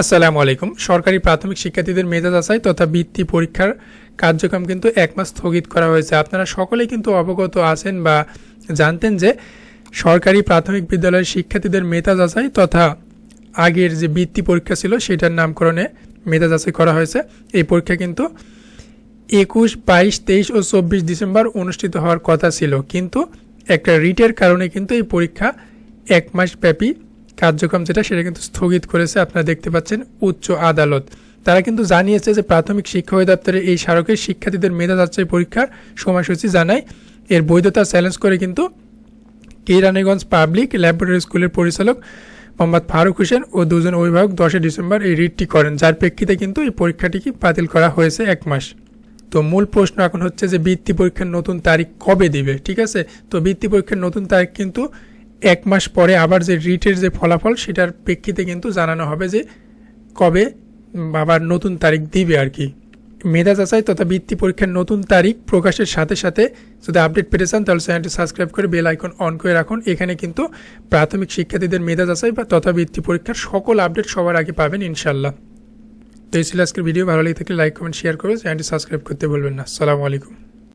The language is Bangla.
আসসালামু আলাইকুম। সরকারি প্রাথমিক শিক্ষার্থীদের মেধা যাচাই তথা বৃত্তি পরীক্ষার কার্যক্রম কিন্তু এক মাস স্থগিত করা হয়েছে। আপনারা সকলেই কিন্তু অবগত আছেন বা জানতেন যে সরকারি প্রাথমিক বিদ্যালয়ের শিক্ষার্থীদের মেধা যাচাই তথা আগের যে বৃত্তি পরীক্ষা ছিল সেটার নামকরণে মেধা যাচাই করা হয়েছে। এই পরীক্ষা কিন্তু একুশ, বাইশ, তেইশ ও চব্বিশ ডিসেম্বর অনুষ্ঠিত হওয়ার কথা ছিল। কিন্তু একটা রিটের কারণে কিন্তু এই পরীক্ষা এক মাস ব্যাপী কার্যক্রম যেটা সেটা কিন্তু স্থগিত করেছে, আপনারা দেখতে পাচ্ছেন, উচ্চ আদালত। তারা কিন্তু জানিয়েছে যে প্রাথমিক শিক্ষা অধিদপ্তরের এই স্মারকে শিক্ষার্থীদের মেধা যাচাই পরীক্ষার সময়সূচি জানায়। এর বৈধতা চ্যালেঞ্জ করে কিন্তু কেরানীগঞ্জ পাবলিক ল্যাবরেটরি স্কুলের পরিচালক মোহাম্মদ ফারুক হোসেন ও দুজন অভিভাবক দশই ডিসেম্বর এই রিটটি করেন, যার প্রেক্ষিতে কিন্তু এই পরীক্ষাটিকে বাতিল করা হয়েছে এক মাস। তো মূল প্রশ্ন এখন হচ্ছে যে বৃত্তি পরীক্ষার নতুন তারিখ কবে দিবে, ঠিক আছে? তো বৃত্তি পরীক্ষার নতুন তারিখ কিন্তু এক মাস পরে আবার যে রিটের যে ফলাফল, সেটার প্রেক্ষিতে কিন্তু জানানো হবে যে কবে আবার নতুন তারিখ দিবে আর কি। মেধা যাচাই তথা বৃত্তি পরীক্ষার নতুন তারিখ প্রকাশের সাথে সাথে যদি আপডেট পেতে চান, তাহলে চ্যানেলটি সাবস্ক্রাইব করে বেল আইকন অন করে রাখুন। এখানে কিন্তু প্রাথমিক শিক্ষার্থীদের মেধা যাচাই বা তথা বৃত্তি পরীক্ষার সকল আপডেট সবার আগে পাবেন ইনশাল্লাহ তো এই ছিল আজকের ভিডিও। ভালো লেগে থাকলে লাইক, কমেন্ট, শেয়ার করে চ্যানেলটি সাবস্ক্রাইব করতে বলবেন না। আসসালামু আলাইকুম।